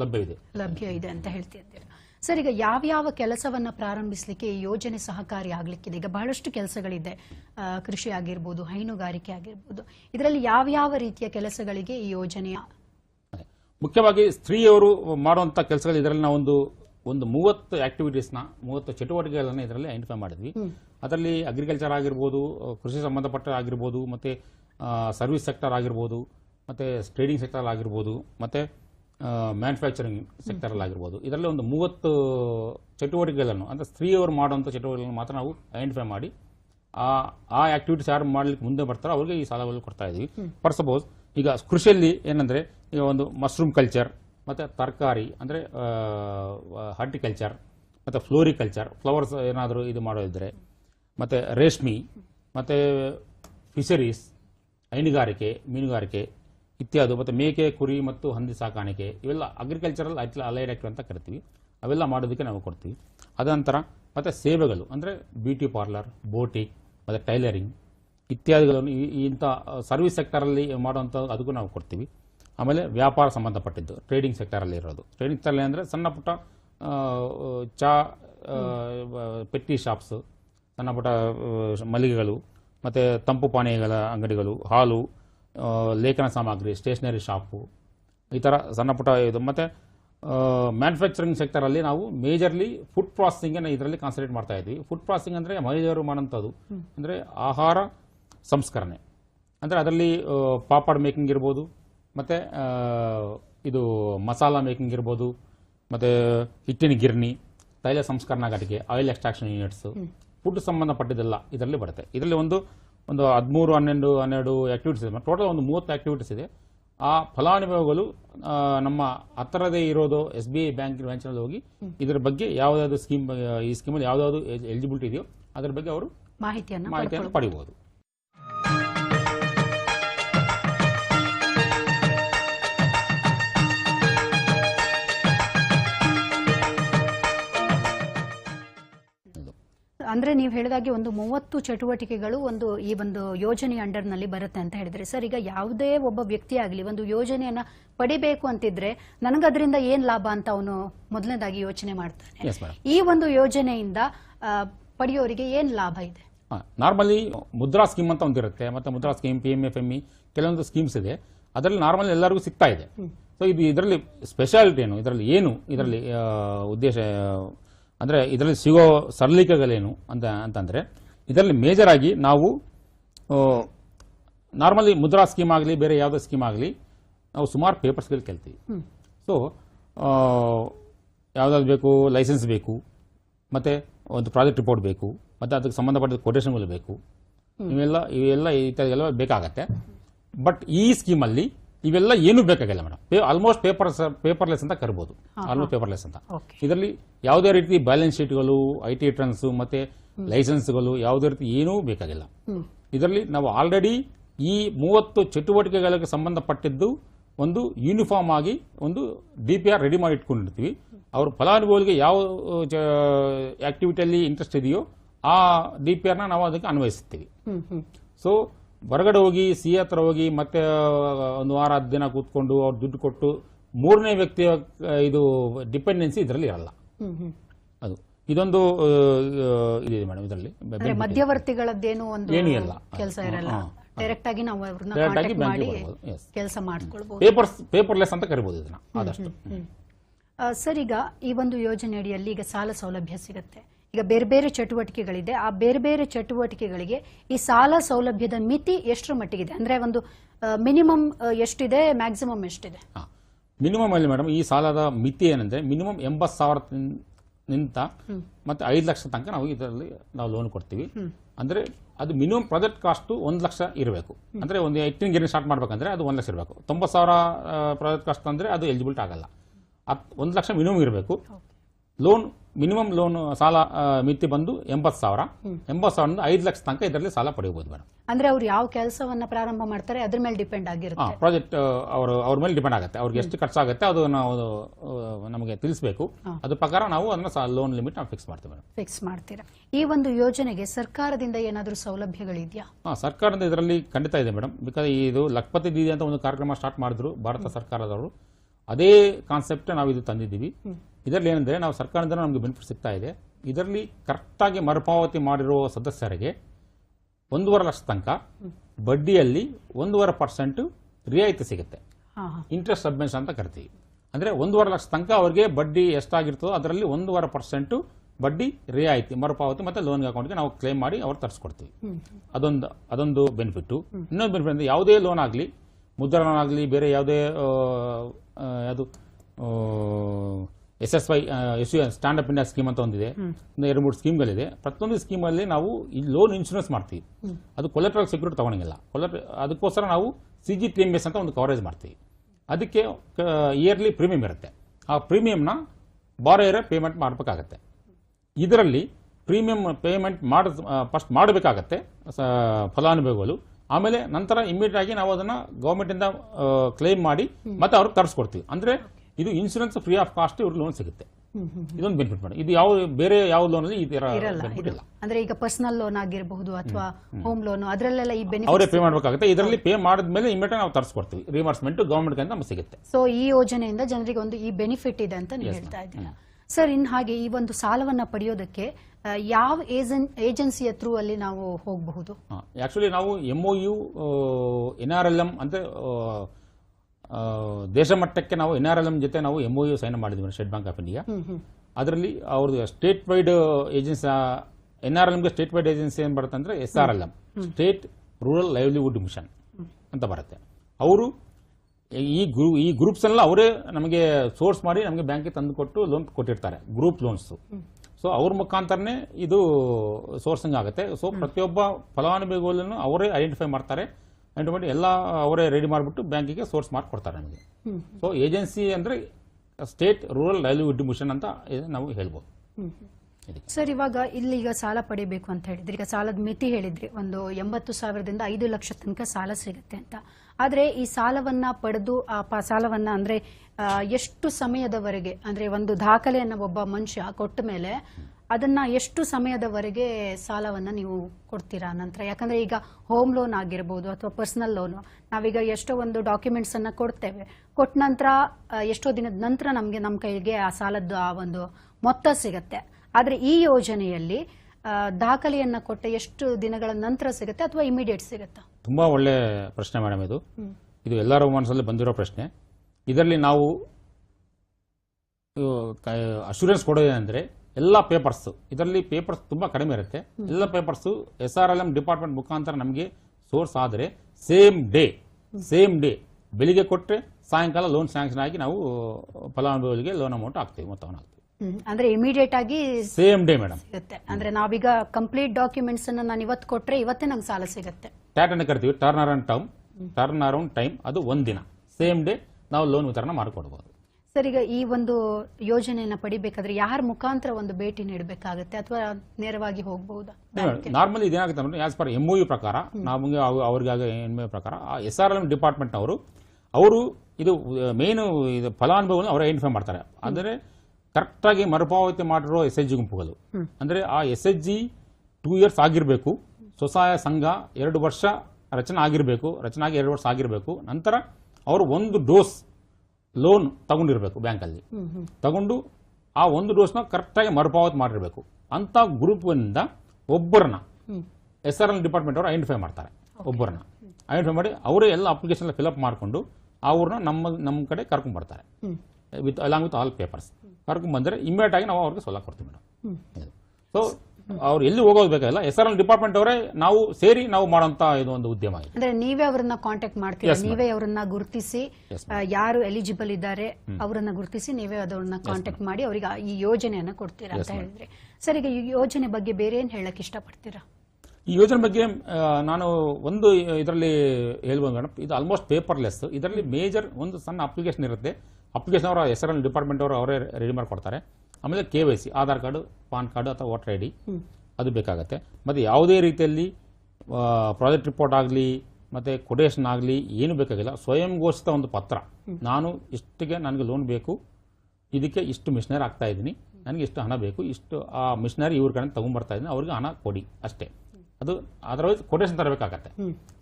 ಲಭ್ಯವಿದೆ. ಲಭ್ಯ ಇದೆ ಅಂತ ಹೇಳ್ತಿದ್ದೀರಾ ಸರ್ ಈಗ ಯಾವ್ಯಾವ ಕೆಲಸವನ್ನ ಪ್ರಾರಂಭಿಸಲಿಕ್ಕೆ ಈ ಯೋಜನೆ ಸಹಕಾರಿ ಆಗ್ಲಿಕ್ಕಿದೆ? ಈಗ ಬಹಳಷ್ಟು ಕೆಲಸಗಳಿದೆ. ಕೃಷಿ ಆಗಿರ್ಬೋದು ಹೈನುಗಾರಿಕೆ ಆಗಿರ್ಬೋದು. ಇದರಲ್ಲಿ ಯಾವ್ಯಾವ ರೀತಿಯ ಕೆಲಸಗಳಿಗೆ ಈ ಯೋಜನೆಯ ಮುಖ್ಯವಾಗಿ ಸ್ತ್ರೀಯವರು ಮಾಡುವಂತ ಕೆಲಸಗಳು ಇದರಲ್ಲಿ ನಾವು ಒಂದು ಮೂವತ್ತು ಆಕ್ಟಿವಿಟೀಸ್ನ ಮೂವತ್ತು ಚಟುವಟಿಕೆಗಳನ್ನು ಇದರಲ್ಲಿ ಐಡೆಂಟಿಫೈ ಮಾಡಿದ್ವಿ. ಅದರಲ್ಲಿ ಅಗ್ರಿಕಲ್ಚರ್ ಆಗಿರ್ಬೋದು ಕೃಷಿ ಸಂಬಂಧಪಟ್ಟ ಆಗಿರ್ಬೋದು ಮತ್ತು ಸರ್ವಿಸ್ ಸೆಕ್ಟರ್ ಆಗಿರ್ಬೋದು ಮತ್ತು ಟ್ರೇಡಿಂಗ್ ಸೆಕ್ಟರ್ ಆಗಿರ್ಬೋದು ಮತ್ತು ಮ್ಯಾನುಫ್ಯಾಕ್ಚರಿಂಗ್ ಸೆಕ್ಟರಲ್ಲಿ ಆಗಿರ್ಬೋದು. ಇದರಲ್ಲಿ ಒಂದು ಮೂವತ್ತು ಚಟುವಟಿಕೆಗಳನ್ನು ಅಂದರೆ ಸ್ತ್ರೀಯವರು ಮಾಡುವಂಥ ಚಟುವಟಿಕೆಗಳನ್ನು ಮಾತ್ರ ನಾವು ಐಡೆಂಟಿಫೈ ಮಾಡಿ ಆ ಆ ಆಕ್ಟಿವಿಟೀಸ್ ಯಾರು ಮಾಡ್ಲಿಕ್ಕೆ ಮುಂದೆ ಬರ್ತಾರೋ ಅವ್ರಿಗೆ ಈ ಸಾಲವನ್ನು ಕೊಡ್ತಾ ಇದ್ದೀವಿ ಫಾರ್ ಸಪೋಸ್ ಈಗ ಕೃಷಿಯಲ್ಲಿ ಏನಂದರೆ ಈಗ ಒಂದು ಮಶ್ರೂಮ್ ಕಲ್ಚರ್ ಮತ್ತೆ ತರಕಾರಿ, ಅಂದರೆ ಹಾರ್ಟಿಕಲ್ಚರ್ ಮತ್ತು ಫ್ಲೋರಿಕಲ್ಚರ್ ಫ್ಲವರ್ಸ್ ಏನಾದರೂ ಇದು ಮಾಡೋದಿದ್ದರೆ ಮತ್ತು ರೇಷ್ಮಿ, ಮತ್ತು ಫಿಶರೀಸ್ ಹೈನುಗಾರಿಕೆ, ಮೀನುಗಾರಿಕೆ ಇತ್ಯಾದಿ, ಮತ್ತು ಮೇಕೆ, ಕುರಿ ಮತ್ತು ಹಂದಿ ಸಾಕಾಣಿಕೆ, ಇವೆಲ್ಲ ಅಗ್ರಿಕಲ್ಚರಲ್ ಅಲೈಡ್ ಆಕ್ಟಿವ್ ಅಂತ ಕರಿತೀವಿ. ಅವೆಲ್ಲ ಮಾಡೋದಕ್ಕೆ ನಾವು ಕೊಡ್ತೀವಿ. ಅದಂತರ ಮತ್ತು ಸೇವೆಗಳು ಅಂದರೆ ಬ್ಯೂಟಿ ಪಾರ್ಲರ್ ಬೋಟಿಕ್ ಮತ್ತು ಟೈಲರಿಂಗ್ ಇತ್ಯಾದಿಗಳನ್ನು ಇಂಥ ಸರ್ವಿಸ್ ಸೆಕ್ಟರಲ್ಲಿ ಮಾಡುವಂಥದ್ದು ಅದಕ್ಕೂ ನಾವು ಕೊಡ್ತೀವಿ. ಆಮೇಲೆ ವ್ಯಾಪಾರ ಸಂಬಂಧಪಟ್ಟಿದ್ದು ಟ್ರೇಡಿಂಗ್ ಸೆಕ್ಟರಲ್ಲಿ ಇರೋದು. ಟ್ರೇಡಿಂಗ್ ಸೆಕ್ಟರ್ ಅಂದರೆ ಸಣ್ಣ ಪುಟ್ಟ ಚಾ ಪೆಟ್ಟಿ ಶಾಪ್ಸ್ ಸಣ್ಣ ಪುಟ್ಟ ಮಲ್ಲಿಗೆಗಳು ಮಳಿಗೆಗಳು ಮತ್ತು ತಂಪು ಪಾನೀಯಗಳ ಅಂಗಡಿಗಳು ಹಾಲು ಲೇಖನ ಸಾಮಗ್ರಿ ಸ್ಟೇಷನರಿ ಶಾಪು ಈ ಥರ ಸಣ್ಣ ಪುಟ್ಟ ಇದು. ಮತ್ತು ಮ್ಯಾನುಫ್ಯಾಕ್ಚರಿಂಗ್ ಸೆಕ್ಟರಲ್ಲಿ ನಾವು ಮೇಜರ್ಲಿ ಫುಡ್ ಪ್ರಾಸೆಸಿಂಗನ್ನು ಇದರಲ್ಲಿ ಕಾನ್ಸಂಟ್ರೇಟ್ ಮಾಡ್ತಾ ಇದ್ವಿ. ಫುಡ್ ಪ್ರಾಸೆಸಿಂಗ್ ಅಂದರೆ ಮಹಿಳೆಯರು ಮಾಡೋಂಥದ್ದು ಅಂದರೆ ಆಹಾರ ಸಂಸ್ಕರಣೆ. ಅಂದರೆ ಅದರಲ್ಲಿ ಪಾಪಡ್ ಮೇಕಿಂಗ್ ಇರ್ಬೋದು ಮತ್ತು ಇದು ಮಸಾಲ ಮೇಕಿಂಗ್ ಇರ್ಬೋದು ಮತ್ತು ಹಿಟ್ಟಿನ ಗಿರಣಿ ತೈಲ ಸಂಸ್ಕರಣಾ ಘಟಿಕೆ ಆಯಿಲ್ ಎಕ್ಸ್ಟ್ರಾಕ್ಷನ್ ಯೂನಿಟ್ಸ್ ಫುಡ್ ಸಂಬಂಧಪಟ್ಟಿದ್ದೆಲ್ಲ ಇದರಲ್ಲಿ ಬರುತ್ತೆ. ಇದರಲ್ಲಿ ಒಂದು ಒಂದು ಹದಿಮೂರು ಹನ್ನೆರಡು ಹನ್ನೆರಡು ಆಕ್ಟಿವಿಟೀಸ್ ಇದೆ. ಟೋಟಲ್ ಒಂದು ಮೂವತ್ತು ಆಕ್ಟಿವಿಟೀಸ್ ಇದೆ. ಆ ಫಲಾನುಭವಿಗಳು ನಮ್ಮ ಹತ್ತಿರದೇ ಇರೋದು ಎಸ್ ಬಿ ಐ ಬ್ಯಾಂಕ್ ಬ್ರಾಂಚ್ನಲ್ಲಿ ಹೋಗಿ ಇದರ ಬಗ್ಗೆ ಯಾವುದಾದ್ರು ಸ್ಕೀಮ್ ಈ ಸ್ಕೀಮಲ್ಲಿ ಯಾವುದಾದ್ರು ಎಲಿಜಿಬಿಲಿಟಿ ಇದೆಯೋ ಅದರ ಬಗ್ಗೆ ಅವರು ಮಾಹಿತಿಯನ್ನು ಮಾಹಿತಿಯನ್ನು ಪಡಿಬಹುದು ಅಂದ್ರೆ ನೀವು ಹೇಳಿದಾಗೆ ಒಂದು ಮೂವತ್ತು ಚಟುವಟಿಕೆಗಳು ಒಂದು ಈ ಒಂದು ಯೋಜನೆ ಅಂಡರ್ನಲ್ಲಿ ಬರುತ್ತೆ ಅಂತ ಹೇಳಿದ್ರೆ ಸರ್ ಈಗ ಯಾವುದೇ ಒಬ್ಬ ವ್ಯಕ್ತಿ ಆಗಲಿ ಒಂದು ಯೋಜನೆಯನ್ನ ಪಡಿಬೇಕು ಅಂತಿದ್ರೆ ನನಗದ್ರಿಂದ ಏನ್ ಲಾಭ ಅಂತ ಅವನು ಮೊದಲನೇದಾಗಿ ಯೋಚನೆ ಮಾಡ್ತಾನೆ. ಈ ಒಂದು ಯೋಜನೆಯಿಂದ ಪಡೆಯೋರಿಗೆ ಏನ್ ಲಾಭ ಇದೆ? ನಾರ್ಮಲಿ ಮುದ್ರಾ ಸ್ಕೀಮ್ ಅಂತ ಒಂದಿರುತ್ತೆ ಮತ್ತೆ Mudra scheme P M F M E ಕೆಲವೊಂದು ಸ್ಕೀಮ್ಸ್ ಇದೆ. ಅದರಲ್ಲಿ ನಾರ್ಮಲ್ ಎಲ್ಲರಿಗೂ ಸಿಗ್ತಾ ಇದೆ. ಸೊ ಇದು ಇದರಲ್ಲಿ ಸ್ಪೆಷಾಲಿಟಿ ಏನು? ಇದರಲ್ಲಿ ಏನು? ಇದರಲ್ಲಿ ಉದ್ದೇಶ ಅಂದರೆ ಇದರಲ್ಲಿ ಸಿಗೋ ಸರಳೀಕಗಳೇನು ಅಂತ ಅಂತಂದರೆ ಇದರಲ್ಲಿ ಮೇಜರ್ ಆಗಿ ನಾವು ನಾರ್ಮಲಿ ಮುದ್ರಾ ಸ್ಕೀಮ್ ಆಗಲಿ ಬೇರೆ ಯಾವುದೇ ಸ್ಕೀಮ್ ಆಗಲಿ ನಾವು ಸುಮಾರು ಪೇಪರ್ಸ್ಗಳು ಕೇಳ್ತೀವಿ. ಸೊ ಯಾವುದಾದ್ರು ಬೇಕು ಲೈಸೆನ್ಸ್ ಬೇಕು ಮತ್ತು ಒಂದು ಪ್ರಾಜೆಕ್ಟ್ ರಿಪೋರ್ಟ್ ಬೇಕು ಮತ್ತು ಅದಕ್ಕೆ ಸಂಬಂಧಪಟ್ಟ ಕೊಟೇಷನ್ಗಳು ಬೇಕು. ಇವೆಲ್ಲ ಇವೆಲ್ಲ ಈ ಥರ ಎಲ್ಲ ಬೇಕಾಗತ್ತೆ. ಬಟ್ ಈ ಸ್ಕೀಮಲ್ಲಿ ಇವೆಲ್ಲ ಏನು ಬೇಕಾಗಿಲ್ಲ ಮೇಡಮ್. ಆಲ್ಮೋಸ್ಟ್ ಪೇಪರ್ ಪೇಪರ್ಲೆಸ್ ಅಂತ ಕರಿಬೋದು. ಆಲ್ಮೋಸ್ಟ್ ಪೇಪರ್ಲೆಸ್ ಅಂತ. ಇದರಲ್ಲಿ ಯಾವುದೇ ರೀತಿ ಬ್ಯಾಲೆನ್ಸ್ ಶೀಟ್ಗಳು ಐ ಟಿ ರಿಟರ್ನ್ಸ್ ಮತ್ತೆ ಲೈಸೆನ್ಸ್ಗಳು ಯಾವುದೇ ರೀತಿ ಏನೂ ಬೇಕಾಗಿಲ್ಲ. ಇದರಲ್ಲಿ ನಾವು ಆಲ್ರೆಡಿ ಈ ಮೂವತ್ತು ಚಟುವಟಿಕೆಗಳಿಗೆ ಸಂಬಂಧಪಟ್ಟಿದ್ದು ಒಂದು ಯೂನಿಫಾರ್ಮ್ ಆಗಿ ಒಂದು ಡಿ ಪಿ ಆರ್ ರೆಡಿ ಮಾಡಿ ಇಟ್ಕೊಂಡಿರ್ತೀವಿ. ಅವರು ಫಲಾನುಭವಿಗಳಿಗೆ ಯಾವ ಆಕ್ಟಿವಿಟಿಯಲ್ಲಿ ಇಂಟ್ರೆಸ್ಟ್ ಇದೆಯೋ ಆ ಡಿ ಪಿ ಆರ್ನ ನಾವು ಅದಕ್ಕೆ ಅನ್ವಯಿಸುತ್ತೀವಿ ಸೊ ಹೊರಗಡೆ ಹೋಗಿ ಸಿ ಹತ್ರ ಹೋಗಿ ಮತ್ತೆ ಒಂದು ವಾರ ಹತ್ತು ದಿನ ಕೂತ್ಕೊಂಡು ಅವ್ರು ದುಡ್ಡು ಕೊಟ್ಟು ಮೂರನೇ ವ್ಯಕ್ತಿಯ ಇದು ಡಿಪೆಂಡೆನ್ಸಿ ಇದರಲ್ಲಿ ಇರಲ್ಲ ಅದು. ಇದೊಂದು ಇದೆ ಮೇಡಮ್ ಇದರಲ್ಲಿ. ಮಧ್ಯವರ್ತಿಗಳದ್ದೇನು ಒಂದು ಏನೂ ಇಲ್ಲ. ಕೆಲಸ ಇರಲ್ಲ. ಡೈರೆಕ್ಟ್ ಆಗಿ ನಾವು ಅವ್ರನ್ನ ಕಾಂಟ್ಯಾಕ್ಟ್ ಮಾಡಿ ಕೆಲಸ ಮಾಡ್ಕೊಳ್ಳಬಹುದು ಪೇಪರ್ಸ್ ಪೇಪರ್ಲೆಸ್ ಅಂತ ಕರಿಬಹುದು ಇದನ್ನ. ಆದಷ್ಟು. ಸರ್ ಈಗ ಈ ಒಂದು ಯೋಜನೆ ಅಡಿಯಲ್ಲಿ ಈಗ ಸಾಲ ಸೌಲಭ್ಯ ಸಿಗುತ್ತೆ. ಈಗ ಬೇರೆ ಬೇರೆ ಚಟುವಟಿಕೆಗಳಿದೆ. ಆ ಬೇರೆ ಬೇರೆ ಚಟುವಟಿಕೆಗಳಿಗೆ ಈ ಸಾಲ ಸೌಲಭ್ಯದ ಮಿತಿ ಎಷ್ಟರ ಮಟ್ಟಿಗಿದೆ? ಅಂದ್ರೆ ಒಂದು ಮಿನಿಮಮ್ ಎಷ್ಟಿದೆ ಮ್ಯಾಕ್ಸಿಮಮ್ ಎಷ್ಟಿದೆ? ಮಿನಿಮಮ್ ಅಲ್ಲಿ ಮೇಡಮ್ ಈ ಸಾಲದ ಮಿತಿ ಏನಂದ್ರೆ ಮಿನಿಮಮ್ ಎಂಬತ್ತು ಸಾವಿರ ನಿಂತ ಮತ್ತೆ ಐದು ಲಕ್ಷ ತನಕ ನಾವು ಇದರಲ್ಲಿ ನಾವು ಲೋನ್ ಕೊಡ್ತೀವಿ. ಅಂದ್ರೆ ಅದು ಮಿನಿಮಮ್ ಪ್ರಾಜೆಕ್ಟ್ ಕಾಸ್ಟ್ ಒಂದು ಲಕ್ಷ ಇರಬೇಕು. ಅಂದ್ರೆ ಒಂದು ಎಟ್ಟಿನ ಗಿರಣಿ ಸ್ಟಾರ್ಟ್ ಮಾಡ್ಬೇಕಂದ್ರೆ ಅದು ಒಂದು ಲಕ್ಷ ಇರಬೇಕು. ತೊಂಬತ್ತು ಸಾವಿರ ಪ್ರಾಜೆಕ್ಟ್ ಕಾಸ್ಟ್ ಅಂದ್ರೆ ಅದು ಎಲಿಜಿಬಿಲಿಟಿ ಆಗಲ್ಲ. ಒಂದು ಲಕ್ಷ ಮಿನಿಮಮ್ ಇರಬೇಕು. ಲೋನ್ ಮಿನಿಮಮ್ ಲೋನ್ ಸಾಲ ಮಿತಿ ಬಂದು ಎಂಬತ್ತು ಸಾವಿರ. ಎಂಬತ್ತು ಸಾವಿರದಿಂದ ಐದು ಲಕ್ಷ ತನಕ ಇದರಲ್ಲಿ ಸಾಲ ಪಡೆಯಬಹುದು ಮೇಡಮ್. ಅಂದ್ರೆ ಅವ್ರು ಯಾವ ಕೆಲಸವನ್ನ ಪ್ರಾರಂಭ ಮಾಡ್ತಾರೆ ಅದ್ರ ಮೇಲೆ ಡಿಪೆಂಡ್ ಆಗಿರುತ್ತೆ. ಪ್ರಾಜೆಕ್ಟ್ ಅವರು ಅವ್ರ ಮೇಲೆ ಡಿಪೆಂಡ್ ಆಗುತ್ತೆ. ಅವ್ರಿಗೆ ಎಷ್ಟು ಖರ್ಚಾಗುತ್ತೆ ಅದು ನಾವು ನಮಗೆ ತಿಳಿಸಬೇಕು. ಅದ್ರ ಪ್ರಕಾರ ನಾವು ಅದನ್ನ ಲೋನ್ ಲಿಮಿಟ್ ನಾವು ಫಿಕ್ಸ್ ಮಾಡ್ತೀವಿ ಮೇಡಮ್. ಫಿಕ್ಸ್ ಮಾಡ್ತೀರಾ? ಈ ಒಂದು ಯೋಜನೆಗೆ ಸರ್ಕಾರದಿಂದ ಏನಾದರೂ ಸೌಲಭ್ಯಗಳಿದೆಯಾ ಹಾಂ ಸರ್ಕಾರದಿಂದ ಇದರಲ್ಲಿ ಖಂಡಿತ ಇದೆ ಮೇಡಮ್. ಬಿಕಾಸ್ ಇದು ಲಖಪತಿ ದೀದಿ ಅಂತ ಒಂದು ಕಾರ್ಯಕ್ರಮ ಸ್ಟಾರ್ಟ್ ಮಾಡಿದ್ರು ಭಾರತ ಸರ್ಕಾರದವರು. ಅದೇ ಕಾನ್ಸೆಪ್ಟ್ ನಾವು ಇದು ತಂದಿದ್ದೀವಿ. ಇದರಲ್ಲಿ ಏನಂದರೆ ನಾವು ಸರ್ಕಾರದಿಂದ ನಮಗೆ ಬೆನಿಫಿಟ್ ಸಿಗ್ತಾ ಇದೆ. ಇದರಲ್ಲಿ ಕರೆಕ್ಟಾಗಿ ಮರುಪಾವತಿ ಮಾಡಿರುವ ಸದಸ್ಯರಿಗೆ ಒಂದೂವರೆ ಲಕ್ಷ ತನಕ ಬಡ್ಡಿಯಲ್ಲಿ ಒಂದೂವರೆ ಪರ್ಸೆಂಟ್ ರಿಯಾಯಿತಿ ಸಿಗುತ್ತೆ. ಇಂಟ್ರೆಸ್ಟ್ ಸಬ್ವೆನ್ಷನ್ ಅಂತ ಕರಿತೀವಿ. ಅಂದರೆ ಒಂದೂವರೆ ಲಕ್ಷ ತನಕ ಅವರಿಗೆ ಬಡ್ಡಿ ಎಷ್ಟಾಗಿರ್ತದೋ ಅದರಲ್ಲಿ ಒಂದೂವರೆ ಪರ್ಸೆಂಟು ಬಡ್ಡಿ ರಿಯಾಯಿತಿ ಮರುಪಾವತಿ ಮತ್ತು ಲೋನ್ ಅಕೌಂಟ್ಗೆ ನಾವು ಕ್ಲೇಮ್ ಮಾಡಿ ಅವ್ರು ತರಿಸ್ಕೊಡ್ತೀವಿ. ಅದೊಂದು ಅದೊಂದು ಬೆನಿಫಿಟ್ಟು ಇನ್ನೊಂದು ಬೆನಿಫಿಟ್ ಅಂದರೆ ಯಾವುದೇ ಲೋನ್ ಆಗಲಿ ಮುದ್ರಾ ಲೋನ್ ಆಗಲಿ ಬೇರೆ ಯಾವುದೇ ಯಾವುದು S S Y S U stand up India scheme ಅಂತ ಒಂದಿದೆ. ಒಂದು ಎರಡು ಮೂರು ಸ್ಕೀಮ್ಗಳಿದೆ ಪ್ರತಿಯೊಂದು ಸ್ಕೀಮಲ್ಲಿ ನಾವು ಈ ಲೋನ್ ಇನ್ಶೂರೆನ್ಸ್ ಮಾಡ್ತೀವಿ. ಅದು ಕೊಲೆಟ್ರಲ್ ಸೆಕ್ಯೂರಿಟಿ ತಗೊಳಂಗಿಲ್ಲ. ಕೊಲೆಟ್ರ ಅದಕ್ಕೋಸ್ಕರ ನಾವು ಸಿ ಜಿ ಎಂ ಎಸ್ ಅಂತ ಒಂದು ಕವರೇಜ್ ಮಾಡ್ತೀವಿ. ಅದಕ್ಕೆ ಇಯರ್ಲಿ ಪ್ರೀಮಿಯಂ ಇರುತ್ತೆ. ಆ ಪ್ರೀಮಿಯಂನ ಬಾರೋಯರ ಪೇಮೆಂಟ್ ಮಾಡಬೇಕಾಗತ್ತೆ. ಇದರಲ್ಲಿ ಪ್ರೀಮಿಯಂ ಪೇಮೆಂಟ್ ಮಾಡ ಫಸ್ಟ್ ಮಾಡಬೇಕಾಗತ್ತೆ ಫಲಾನುಭವಿಗಳು. ಆಮೇಲೆ ನಂತರ ಇಮಿಡಿಯೇಟ್ ಆಗಿ ನಾವು ಅದನ್ನ ಗೌರ್ಮೆಂಟಿಂದ ಕ್ಲೈಮ್ ಮಾಡಿ ಮತ್ತೆ ಅವ್ರಿಗೆ ತರಿಸ್ಕೊಡ್ತೀವಿ. ಅಂದ್ರೆ ಇದು ಇನ್ಶೂರೆನ್ಸ್ ಫ್ರೀ ಆಫ್ ಕಾಸ್ಟ್ ಇವ್ರಿಗೆ ಲೋನ್ ಸಿಗುತ್ತೆ. ಇದೊಂದು ಬೆನಿಫಿಟ್ ಮಾಡಿ. ಇದು ಯಾವ ಬೇರೆ ಯಾವ ಲೋನ್ ಅಲ್ಲಿ ಈ ತರ ಇರಲ್ಲ ಬೆನಿಫಿಟ್ ಇಲ್ಲ. ಅಂದ್ರೆ ಈಗ ಪರ್ಸನಲ್ ಲೋನ್ ಆಗಿರಬಹುದು ಅಥವಾ ಹೋಮ್. ಲೋನ್ ಅದರಲ್ಲೆಲ್ಲ ಈ ಬೆನಿಫಿಟ್ ಅವರೇ ಪೇ ಮಾಡಬೇಕಾಗುತ್ತೆ. ಇದರಲ್ಲಿ ಪೇ ಮಾಡಿದ್ಮೇಲೆ ಇಮಿಡಿಯೇಟ್ ನಾವು ತರಿಸ್ಕೊಡ್ತೀವಿ. ರಿಮರ್ಸ್ಮೆಂಟ್ ಗೌರ್ಮೆಂಟ್ ನಮಗೆ ಸಿಗುತ್ತೆ. ಸೊ ಈ ಯೋಜನೆಯಿಂದ ಜನರಿಗೆ ಒಂದು ಈ ಬೆನಿಫಿಟ್ ಇದೆ ಅಂತ ನೀವು ಹೇಳ್ತಾ ಇದ್ದೀರಾ. ಸರ್ ಇನ್ ಹಾಗೆ ಈ ಒಂದು ಸಾಲವನ್ನ ಪಡೆಯೋದಕ್ಕೆ ಯಾವ ಏಜೆನ್ಸಿಯ ಥ್ರೂ ಅಲ್ಲಿ ನಾವು ಹೋಗಬಹುದು? ಆಕ್ಚುಲಿ ನಾವು M U N R L M ಆ, ದೇಶ ಮಟ್ಟಕ್ಕೆ ನಾವು ಎನ್ ಆರ್ ಎಲ್ ಎಂ ಜೊತೆ ನಾವು ಎಂ ಯು ಸೈನ್ ಮಾಡಿದ್ವಿ ಸ್ಟೇಟ್ ಬ್ಯಾಂಕ್ ಆಫ್ ಇಂಡಿಯಾ ಅದರಲ್ಲಿ ಅವ್ರದ್ದು state wide agency N R L ಎಂಗೆ state wide agency ಏನು ಬರುತ್ತೆ ಅಂದರೆ S R L M state rural livelihood mission ಅಂತ ಬರುತ್ತೆ. ಅವರು ಈ ಗ್ರೂ ಈ ಗ್ರೂಪ್ಸ್ ಎಲ್ಲ ಅವರೇ ನಮಗೆ ಸೋರ್ಸ್ ಮಾಡಿ ನಮಗೆ ಬ್ಯಾಂಕಿಗೆ ತಂದು ಕೊಟ್ಟು ಲೋನ್ ಕೊಟ್ಟಿರ್ತಾರೆ ಗ್ರೂಪ್ ಲೋನ್ಸ್ ಸೊ ಅವ್ರ ಮುಖಾಂತರನೇ ಇದು ಸೋರ್ಸಿಂಗ್ ಆಗುತ್ತೆ. ಸೊ ಪ್ರತಿಯೊಬ್ಬ ಫಲಾನುಭವಿಗಳನ್ನು ಅವರೇ ಐಡೆಂಟಿಫೈ ಮಾಡ್ತಾರೆ. ಮಾಡಿ ಎಲ್ಲ ಅವರೇ ರೆಡಿ ಮಾಡಿಬಿಟ್ಟು ಬ್ಯಾಂಕಿಗೆ ಸೋರ್ಸ್ ಮಾಡಿ ಕೊಡ್ತಾರೆ ನಮಗೆ ಸೊ ಏಜೆನ್ಸಿ ಅಂದರೆ ಸ್ಟೇಟ್ ರೂರಲ್ ಲೈವ್ಲಿಹುಡ್ ಮಿಷನ್ ಅಂತ ನಾವು ಹೇಳ್ಬೋದು. ಸರ್ ಇವಾಗ ಇಲ್ಲಿ ಈಗ ಸಾಲ ಪಡಿಬೇಕು ಅಂತ ಹೇಳಿದ್ರಿ. ಈಗ ಸಾಲದ ಮಿತಿ ಹೇಳಿದ್ರಿ. ಒಂದು ಎಂಬತ್ತು ಸಾವಿರದಿಂದ ಐದು ಲಕ್ಷ ತನಕ ಸಾಲ ಸಿಗುತ್ತೆ ಅಂತ. ಆದ್ರೆ ಈ ಸಾಲವನ್ನ ಪಡೆದು ಆ ಸಾಲವನ್ನ ಅಂದ್ರೆ ಎಷ್ಟು ಸಮಯದವರೆಗೆ ಅಂದ್ರೆ ಒಂದು ದಾಖಲೆಯನ್ನ ಒಬ್ಬ ಮನುಷ್ಯ ಕೊಟ್ಟ ಮೇಲೆ ಅದನ್ನ ಎಷ್ಟು ಸಮಯದವರೆಗೆ ಸಾಲವನ್ನ ನೀವು ಕೊಡ್ತೀರಾ ನಂತರ? ಯಾಕಂದ್ರೆ ಈಗ ಹೋಮ್ ಲೋನ್ ಆಗಿರ್ಬೋದು ಅಥವಾ ಪರ್ಸನಲ್ ಲೋನು ನಾವೀಗ ಎಷ್ಟೋ ಒಂದು ಡಾಕ್ಯುಮೆಂಟ್ಸ್ ಅನ್ನ ಕೊಡ್ತೇವೆ. ಕೊಟ್ಟ ನಂತರ ಎಷ್ಟೋ ದಿನದ ನಂತರ ನಮಗೆ ನಮ್ಮ ಕೈಗೆ ಆ ಸಾಲದ ಆ ಒಂದು ಮೊತ್ತ ಸಿಗತ್ತೆ. ಆದ್ರೆ ಈ ಯೋಜನೆಯಲ್ಲಿ ದಾಖಲೆಯನ್ನ ಕೊಟ್ಟ ಎಷ್ಟು ದಿನಗಳ ನಂತರ ಸಿಗುತ್ತೆ ಅಥವಾ ಇಮಿಡಿಯೇಟ್ ಸಿಗುತ್ತಾ? ತುಂಬಾ ಒಳ್ಳೆ ಪ್ರಶ್ನೆ ಮೇಡಮ್ ಇದು. ಇದು ಎಲ್ಲರ ಮನಸ್ಸಲ್ಲಿ ಬಂದಿರೋ ಪ್ರಶ್ನೆ. ಇದರಲ್ಲಿ ನಾವು ಅಶೂರೆನ್ಸ್ ಕೊಡೋದೇನೆಂದ್ರೆ ಎಲ್ಲ ಪೇಪರ್ಸ್ ಇದರಲ್ಲಿ ಪೇಪರ್ಸ್ ತುಂಬಾ ಕಡಿಮೆ ಇರುತ್ತೆ. ಎಲ್ಲ papers S R L M department ಮುಖಾಂತರ ನಮಗೆ ಸೋರ್ಸ್ ಆದರೆ ಸೇಮ್ ಡೇ ಸೇಮ್ ಡೇ ಬೆಳಿಗ್ಗೆ ಕೊಟ್ಟರೆ ಸಾಯಂಕಾಲ ಲೋನ್ ಸ್ಯಾಂಕ್ಷನ್ ಆಗಿ ನಾವು ಫಲಾನುಭವಿಗಳಿಗೆ ಲೋನ್ ಅಮೌಂಟ್ ಹಾಕ್ತೀವಿ ಮೊತ್ತವನ್ನು ಹಾಕ್ತೀವಿ. ಅಂದ್ರೆ ಇಮಿಡಿಯೇಟ್ ಆಗಿ ಸೇಮ್ ಡೇ ಮೇಡಮ್ ಸಿಗುತ್ತೆ. ಅಂದ್ರೆ ನಾವೀಗ ಕಂಪ್ಲೀಟ್ ಡಾಕ್ಯುಮೆಂಟ್ಸ್ ಅನ್ನ ನಾನು ಇವತ್ತು ಕೊಟ್ರೆ ಇವತ್ತೇ ನಂಗೆ ಸಾಲ ಸಿಗುತ್ತೆ. ಟ್ಯಾಟ್ ಅನ್ನು ಕರಿತೀವಿ turn around time turn around time ಅದು ಒಂದಿನ. ಸೇಮ್ ಡೇ ನಾವು ಲೋನ್ ವಿತರಣೆ ಮಾಡಿಕೊಡ್ಬೋದು. ಸರ್ ಈಗ ಈ ಒಂದು ಯೋಜನೆಯನ್ನ ಪಡಿಬೇಕಾದ್ರೆ ಯಾರ ಮುಖಾಂತರ ಒಂದು ಭೇಟಿ ನೀಡಬೇಕಾಗುತ್ತೆ ಅಥವಾ ನೇರವಾಗಿ ಹೋಗಬಹುದಾ ನಾರ್ಮಲಿ ಇದೇನಾಗುತ್ತೆ ಅಂದ್ರೆ ಆಸ್ ಪರ್ ಎಂ ಯು ಪ್ರಕಾರ ನಮಗೆ ಅವ್ರಿಗಾಗ ಎಂ ಪ್ರಕಾರ ಎಸ್ ಆರ್ ಎಂ ಡಿಪಾರ್ಟ್ಮೆಂಟ್ ಅವರು ಅವರು ಇದು ಮೇನ್ ಇದು ಫಲಾನುಭವಿಗಳನ್ನು ಅವರು ಐಡೆಂಟಿಫೈ ಮಾಡ್ತಾರೆ. ಅಂದರೆ ಕರೆಕ್ಟಾಗಿ ಮರುಪಾವತಿ ಮಾಡಿರೋ ಎಸ್ ಎಚ್ ಜಿ ಗುಂಪುಗಳು ಅಂದರೆ ಆ S H G two years ಆಗಿರಬೇಕು ಸ್ವಸಹಾಯ ಸಂಘ ಎರಡು ವರ್ಷ ರಚನೆ ಆಗಿರಬೇಕು ರಚನೆ ಆಗಿ ಎರಡು ವರ್ಷ ಆಗಿರಬೇಕು ನಂತರ ಅವರು ಒಂದು ಡೋಸ್ ಲೋನ್ ತಗೊಂಡಿರಬೇಕು ಬ್ಯಾಂಕಲ್ಲಿ. ತಗೊಂಡು ಆ ಒಂದು ಡೋಸ್ನ ಕರೆಕ್ಟಾಗಿ ಮರುಪಾವತಿ ಮಾಡಿರಬೇಕು. ಅಂತ ಗ್ರೂಪ್ನಿಂದ ಒಬ್ಬರನ್ನ ಎಸ್ ಆರ್ ಎಲ್ ಡಿಪಾರ್ಟ್ಮೆಂಟ್ ಅವರು ಐಡೆಂಟಿಫೈ ಮಾಡ್ತಾರೆ. ಒಬ್ಬರನ್ನ. ಐಡೆಂಟಿಫೈ ಮಾಡಿ ಅವರೇ ಎಲ್ಲ ಅಪ್ಲಿಕೇಶನ್ ಫಿಲಪ್ ಮಾಡಿಕೊಂಡು ಅವ್ರನ್ನ ನಮ್ಮ ನಮ್ಮ ಕಡೆ ಕರ್ಕೊಂಡು ಬರ್ತಾರೆ. With along with all papers ಕರ್ಕೊಂಡ್ ಬಂದರೆ ಇಮಿಡಿಯೇಟ್ ಆಗಿ ನಾವು ಅವ್ರಿಗೆ ಸೊಲ್ಲ ಕೊಡ್ತೀವಿ ಮೇಡಮ್. ಸೊ ಅವ್ರು ಎಲ್ಲಿ ಹೋಗೋದು ಬೇಕಾಗಿಲ್ಲ. ಎಸ್ ಆರ್ ಎಲ್ ಡಿಪಾರ್ಟ್ಮೆಂಟ್ ಅವರೇ ನಾವು ಸೇರಿ ನಾವು ಮಾಡುವಂತ ಇದು ಒಂದು ಉದ್ಯಮ ಇದೆ. ಅಂದ್ರೆ ನೀವೇ ಅವರನ್ನ ಕಾಂಟ್ಯಾಕ್ಟ್ ಮಾಡ್ತೀರಾ? ನೀವೇ ಅವರನ್ನ ಗುರುತಿಸಿ ಯಾರು ಎಲಿಜಿಬಲ್ ಇದ್ದಾರೆ ಅವರನ್ನ ಗುರುತಿಸಿ ನೀವೇ ಅದನ್ನ ಕಾಂಟ್ಯಾಕ್ಟ್ ಮಾಡಿ ಅವರಿಗೆ ಈ ಯೋಜನೆಯನ್ನ ಕೊಡ್ತೀರಾ ಅಂತ ಹೇಳಿದ್ರೆ. ಸರ್ ಈಗ ಈ ಯೋಜನೆ ಬಗ್ಗೆ ಬೇರೆ ಏನ್ ಹೇಳಕ್ ಇಷ್ಟಪಡ್ತೀರಾ? ಈ ಯೋಜನೆ ಬಗ್ಗೆ ನಾನು ಒಂದು ಇದರಲ್ಲಿ ಹೇಳ್ಬೋದು ಮೇಡಮ್ ಇದು ಆಲ್ಮೋಸ್ಟ್ ಪೇಪರ್ಲೆಸ್ ಇದರಲ್ಲಿ ಮೇಜರ್ ಒಂದು ಸಣ್ಣ ಅಪ್ಲಿಕೇಶನ್ ಇರುತ್ತೆ. ಅಪ್ಲಿಕೇಶನ್ ಅವರ ಎಸ್ ಆರ್ ಎಲ್ ಡಿಪಾರ್ಟ್ಮೆಂಟ್ ಅವರು ಅವರೇ ರೆಡಿ ಮಾಡಿಕೊಡ್ತಾರೆ. ಆಮೇಲೆ K Y C Aadhaar card pan card ಅಥವಾ ವೋಟರ್ ಐ ಡಿ ಅದು ಬೇಕಾಗತ್ತೆ. ಮತ್ತು ಯಾವುದೇ ರೀತಿಯಲ್ಲಿ ಪ್ರಾಜೆಕ್ಟ್ ರಿಪೋರ್ಟ್ ಆಗಲಿ ಮತ್ತು ಕೊಟೇಶನ್ ಆಗಲಿ ಏನು ಬೇಕಾಗಿಲ್ಲ. ಸ್ವಯಂ ಘೋಷಿತ ಒಂದು ಪತ್ರ. ನಾನು ಇಷ್ಟಿಗೆ ನನಗೆ ಲೋನ್ ಬೇಕು. ಇದಕ್ಕೆ ಇಷ್ಟು ಮಿಷನರಿ ಆಗ್ತಾ ಇದ್ದೀನಿ. ನನಗೆ ಇಷ್ಟು ಹಣ ಬೇಕು. ಇಷ್ಟು ಆ ಮಿಷನರಿ ಇವ್ರ ಕಡೆ ತೊಗೊಂಡ್ಬರ್ತಾ ಇದ್ದೀನಿ. ಅವ್ರಿಗೆ ಹಣ ಕೊಡಿ ಅಷ್ಟೇ. ಅದು ಅದರ್ವೈಸ್ ಕೊಟೇಶನ್ ತರಬೇಕಾಗತ್ತೆ.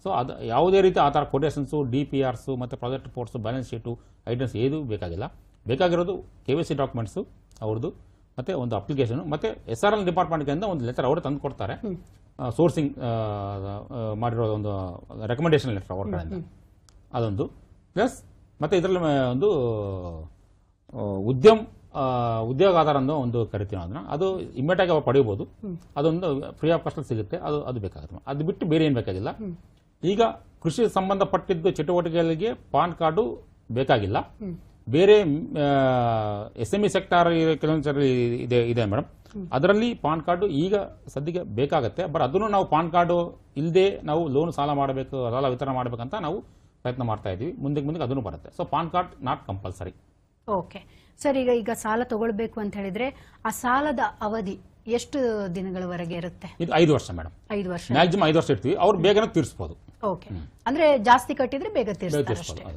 ಸೊ ಅದು ಯಾವುದೇ ರೀತಿ ಆ ಥರ ಕೊಟೇಶನ್ಸು ಡಿ ಪಿ ಆರ್ಸು ಮತ್ತು project reports balance sheet items ಏನೂ ಬೇಕಾಗಿಲ್ಲ. ಬೇಕಾಗಿರೋದು ಕೆ ವಿ ಸಿ ಡಾಕ್ಯುಮೆಂಟ್ಸು ಅವ್ರದ್ದು ಮತ್ತು ಒಂದು ಅಪ್ಲಿಕೇಶನು ಮತ್ತು ಎಸ್ ಆರ್ ಎಲ್ ಡಿಪಾರ್ಟ್ಮೆಂಟ್ಗಿಂತ ಒಂದು ಲೆಟರ್ ಅವರು ತಂದು ಕೊಡ್ತಾರೆ. ಸೋರ್ಸಿಂಗ್ ಮಾಡಿರೋ ಒಂದು ರೆಕಮೆಂಡೇಷನ್ ಲೆಟರ್ ಅವ್ರ ಕಡೆಯಿಂದ. ಅದೊಂದು. ಪ್ಲಸ್ ಮತ್ತು ಇದರಲ್ಲಿ ಒಂದು ಉದ್ಯಮ ಉದ್ಯೋಗ ಆಧಾರ ಅನ್ನೋ ಒಂದು ಕರಿತೀವಿ ನಾವು ಅದನ್ನ. ಅದು ಇಮಿಡಿಯೇಟ್ ಆಗಿ ಪಡೆಯಬಹುದು ಅದೊಂದು ಫ್ರೀ ಆಫ್ ಕಾಸ್ಟ್ ಸಿಗುತ್ತೆ. ಅದು ಅದು ಬೇಕಾಗುತ್ತೆ. ಅದು ಬಿಟ್ಟು ಬೇರೆ ಏನು ಬೇಕಾಗಿಲ್ಲ. ಈಗ ಕೃಷಿ ಸಂಬಂಧಪಟ್ಟಿದ್ದು ಚಟುವಟಿಕೆಗಳಿಗೆ ಪಾನ್ ಕಾರ್ಡು ಬೇಕಾಗಿಲ್ಲ. ಬೇರೆ ಎಸ್ ಎಂ ಇ ಸೆಕ್ಟಾರ್ ಕೆಲವೊಂದು ಇದೆ ಇದೆ ಮೇಡಮ್ ಅದರಲ್ಲಿ ಪಾನ್ ಕಾರ್ಡು ಈಗ ಸದ್ಯಕ್ಕೆ ಬೇಕಾಗುತ್ತೆ. ಬಟ್ ಅದನ್ನು ನಾವು ಪಾನ್ ಕಾರ್ಡು ಇಲ್ಲದೆ ನಾವು ಲೋನ್ ಸಾಲ ಮಾಡಬೇಕು ಸಾಲ ವಿತರಣೆ ಮಾಡಬೇಕಂತ ನಾವು ಪ್ರಯತ್ನ ಮಾಡ್ತಾ ಇದ್ದೀವಿ. ಮುಂದಕ್ಕೆ ಮುಂದಕ್ಕೆ ಅದನ್ನು ಬರುತ್ತೆ. So pan card not compulsory. Okay. Sir ಈಗ ಈಗ ಸಾಲ ತಗೊಳ್ಬೇಕು ಅಂತ ಹೇಳಿದ್ರೆ ಆ ಸಾಲದ ಅವಧಿ ಎಷ್ಟು ದಿನಗಳವರೆಗೆ ಇರುತ್ತೆ? ಇದು ಐದು ವರ್ಷ ಮೇಡಮ್ ಐದು ವರ್ಷ. ಮ್ಯಾಕ್ಸಿಮಮ್ ಐದು ವರ್ಷ ಇರ್ತೀವಿ ಅವ್ರು ಬೇಗನೆ ತೀರಿಸ್ಬೋದು. ಓಕೆ. ಅಂದ್ರೆ ಜಾಸ್ತಿ ಕಟ್ಟಿದ್ರೆ ಬೇಗ ಬೇಗ ತೀರಿಸ್ತಾರೆ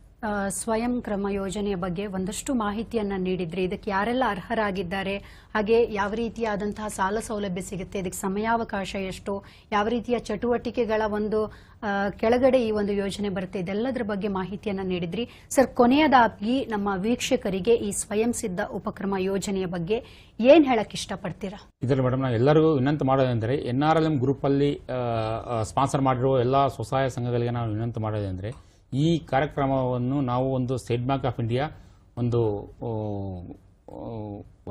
ಸ್ವಯಂ ಕ್ರಮ ಯೋಜನೆಯ ಬಗ್ಗೆ ಒಂದಷ್ಟು ಮಾಹಿತಿಯನ್ನು ನೀಡಿದ್ರಿ. ಇದಕ್ಕೆ ಯಾರೆಲ್ಲ ಅರ್ಹರಾಗಿದ್ದಾರೆ? ಹಾಗೆ ಯಾವ ರೀತಿಯಾದಂತಹ ಸಾಲ ಸೌಲಭ್ಯ ಸಿಗುತ್ತೆ? ಇದಕ್ಕೆ ಸಮಯಾವಕಾಶ ಎಷ್ಟು? ಯಾವ ರೀತಿಯ ಚಟುವಟಿಕೆಗಳ ಒಂದು ಕೆಳಗಡೆ ಈ ಒಂದು ಯೋಜನೆ ಬರುತ್ತೆ? ಇದೆಲ್ಲದರ ಬಗ್ಗೆ ಮಾಹಿತಿಯನ್ನು ನೀಡಿದ್ರಿ. ಸರ್, ಕೊನೆಯದಾಗಿ ನಮ್ಮ ವೀಕ್ಷಕರಿಗೆ ಈ ಸ್ವಯಂ ಸಿದ್ಧ ಉಪಕ್ರಮ ಯೋಜನೆಯ ಬಗ್ಗೆ ಏನ್ ಹೇಳಕ್ ಇಷ್ಟಪಡ್ತೀರಾ? ಇದರಲ್ಲಿ ಮೇಡಮ್ ನಾವು ಎಲ್ಲರಿಗೂ ವಿನಂತಿ ಮಾಡೋದಂದ್ರೆ ಎನ್ ಆರ್ ಎಲ್ ಎಂ ಗ್ರೂಪಲ್ಲಿ ಸ್ಪಾನ್ಸರ್ ಮಾಡಿರುವ ಎಲ್ಲ ಸ್ವಸಹಾಯ ಸಂಘಗಳಿಗೆ ನಾವು ವಿನಂತಿ ಮಾಡೋದಂದರೆ ಈ ಕಾರ್ಯಕ್ರಮವನ್ನು ನಾವು ಒಂದು ಸ್ಟೇಟ್ ಬ್ಯಾಂಕ್ ಆಫ್ ಇಂಡಿಯಾ ಒಂದು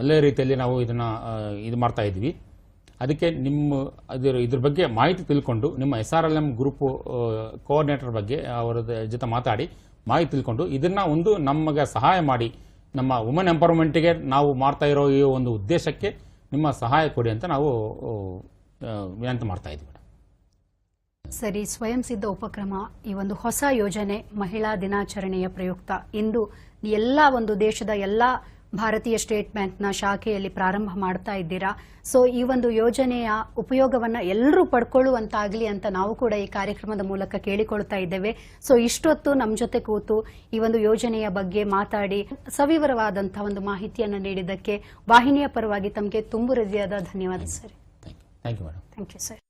ಒಳ್ಳೆಯ ರೀತಿಯಲ್ಲಿ ನಾವು ಇದನ್ನು ಇದು ಮಾಡ್ತಾ ಇದ್ವಿ ಅದಕ್ಕೆ ನಿಮ್ಮ ಅದರ, ಇದ್ರ ಬಗ್ಗೆ ಮಾಹಿತಿ ತಿಳ್ಕೊಂಡು ನಿಮ್ಮ S R L M group coordinator ಬಗ್ಗೆ ಅವರ ಜೊತೆ ಮಾತಾಡಿ ಮಾಹಿತಿ ತಿಳ್ಕೊಂಡು ಇದನ್ನ ಒಂದು ನಮಗೆ ಸಹಾಯ ಮಾಡಿ, ನಮ್ಮ ವುಮೆನ್ ಎಂಪವರ್ಮೆಂಟ್ಗೆ ನಾವು ಮಾಡ್ತಾ ಇರೋ ಈ ಒಂದು ಉದ್ದೇಶಕ್ಕೆ ನಿಮ್ಮ ಸಹಾಯ ಕೊಡಿ ಅಂತ ನಾವು ವಿನಂತಿ ಮಾಡ್ತಾ ಇದ್ವಿ ಸರಿ ಸ್ವಯಂ ಸಿದ್ಧ ಉಪಕ್ರಮ ಈ ಒಂದು ಹೊಸ ಯೋಜನೆ ಮಹಿಳಾ ದಿನಾಚರಣೆಯ ಪ್ರಯುಕ್ತ. ಇಂದು ಎಲ್ಲ ಒಂದು ದೇಶದ ಎಲ್ಲ ಭಾರತೀಯ ಸ್ಟೇಟ್ ಬ್ಯಾಂಕ್ನ ಶಾಖೆಯಲ್ಲಿ ಪ್ರಾರಂಭ ಮಾಡ್ತಾ ಇದ್ದೀರಾ? ಸೊ ಈ ಒಂದು ಯೋಜನೆಯ ಉಪಯೋಗವನ್ನ ಎಲ್ಲರೂ ಪಡ್ಕೊಳ್ಳುವಂತಾಗ್ಲಿ ಅಂತ ನಾವು ಕೂಡ ಈ ಕಾರ್ಯಕ್ರಮದ ಮೂಲಕ ಕೇಳಿಕೊಳ್ತಾ ಇದ್ದೇವೆ. ಸೊ ಇಷ್ಟೊತ್ತು ನಮ್ಮ ಜೊತೆ ಕೂತು ಈ ಒಂದು ಯೋಜನೆಯ ಬಗ್ಗೆ ಮಾತಾಡಿ ಸವಿವರವಾದಂತಹ ಒಂದು ಮಾಹಿತಿಯನ್ನು ನೀಡಿದ್ದಕ್ಕೆ ವಾಹಿನಿಯ ಪರವಾಗಿ ತಮಗೆ ತುಂಬು ಹೃದಯದ ಧನ್ಯವಾದ sir. Thank you thank thank you sir